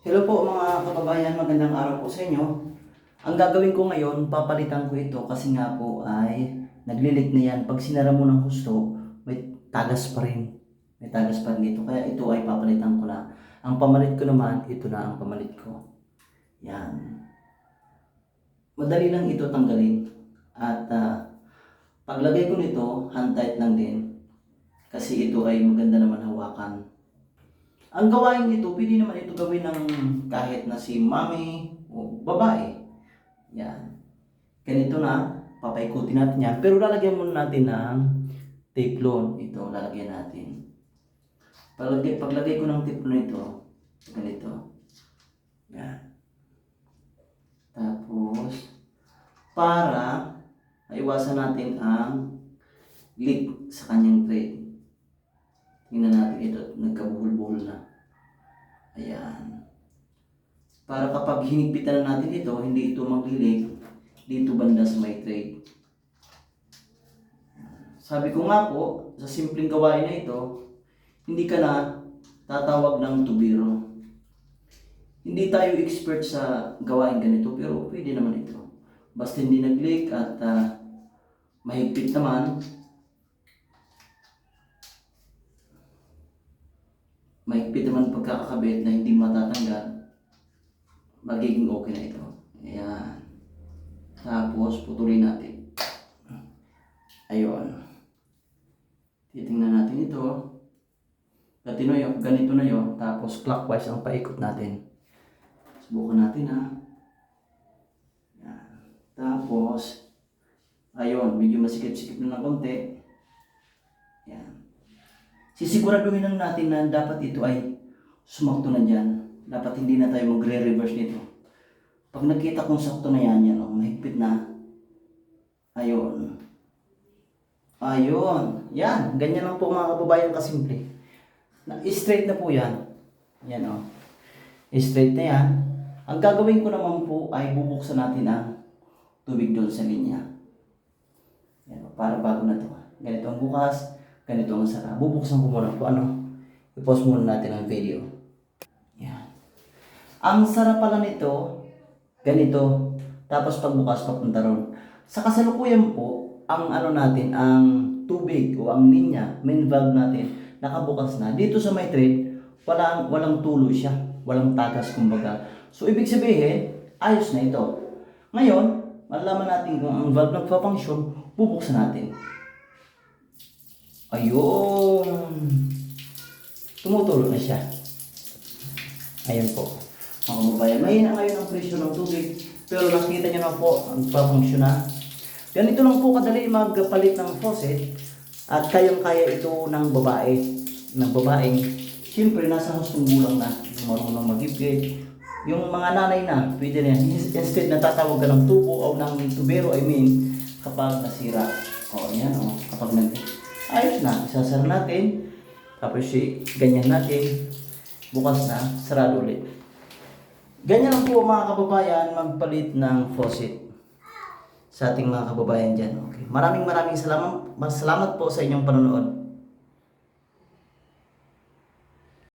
Hello po mga kababayan, magandang araw po sa inyo. Ang gagawin ko ngayon, papalitan ko ito kasi nga po ay naglilik na yan. Pag sinara mo ng husto, may tagas pa rin. May tagas pa rin dito. Kaya ito ay papalitan ko na. Ang pamalit ko naman, ito na ang pamalit ko. Yan. Madali lang ito tanggalin. At ah, paglagay ko nito, hand tight lang din. Kasi ito ay maganda naman hawakan. Ang gawain nito, pwede naman ito gawin ng kahit na si mami o babae. Yan. Ganito na, papaikutin natin yan. Pero lalagyan muna natin ng teflon. Ito, lalagyan natin. Paglagay, paglagay ko ng teflon ito, ganito. Yan. Tapos, para maiwasan natin ang leak sa kanyang thread. Tingnan natin ito, nagkabuhol-buhol na. Ayan. Para kapag hinigpitan na natin ito, hindi ito maglilig dito banda sa may tray. Sabi ko nga po, sa simpleng gawain na ito, hindi ka na tatawag ng tubiro. Hindi tayo expert sa gawain ganito, pero pwede naman ito. Basta hindi nag-leak at ah, mahigpit naman, mahigpit naman pagkakakabit na hindi matatanggal, magiging okay na ito. Ayan. Tapos, putulin natin. Ayun. Titingnan natin ito. Ganito na ganito na yun. Tapos, clockwise ang paikot natin. Subukan natin ha. Ayan. Tapos, ayun, medyo masikip-sikip na ng konti. Sisiguraduhin lang natin na dapat ito ay sumakto na dyan. Dapat hindi na tayo magre-reverse nito. Pag nakita kong sakto na yan, yan o, mahigpit na. Ayun. Ayun. Yan. Ganyan lang po mga kababayan kasimple. Na, straight na po yan. Yan o. Straight na yan. Ang gagawin ko naman po ay bubuksan natin ang tubig doon sa linya. Yan o, para bago na to. Ganito ang bukas, ganito ang sara. Bubuksan ko muna po ano. I-pause muna natin ang video. Yan. Ang sarap pala nito, ganito. Tapos pagbukas papunta ron. Sa kasalukuyan po, ang ano natin, ang tubig o ang linya, main valve natin, nakabukas na. Dito sa may thread, walang, walang tulo siya. Walang tagas kumbaga. So, ibig sabihin, ayos na ito. Ngayon, malalaman natin kung ang valve nagpa-function, bubuksan natin. Ayun. Tumutulo na siya. Ayan po. Mga kababayan, mahina ngayon ang presyo ng tubig. Pero nakita nyo na po, ang pafunksyon na. Ganito lang po kadali magpalit ng faucet. At kayang-kaya ito ng babae. Ng babaeng, siyempre nasa hustong gulang na. Marunong magipid. Yung mga nanay na, pwede na yan. Instead natatawag ka ng tubo o ng tubero, I mean, kapag nasira. O, yan o. Kapag nag... Ayos na. Isasara natin. Tapos si ganyan natin. Bukas na. Sarado ulit. Ganyan lang po mga kababayan magpalit ng faucet sa ating mga kababayan dyan. Okay. Maraming maraming salamat, salamat po sa inyong panonood.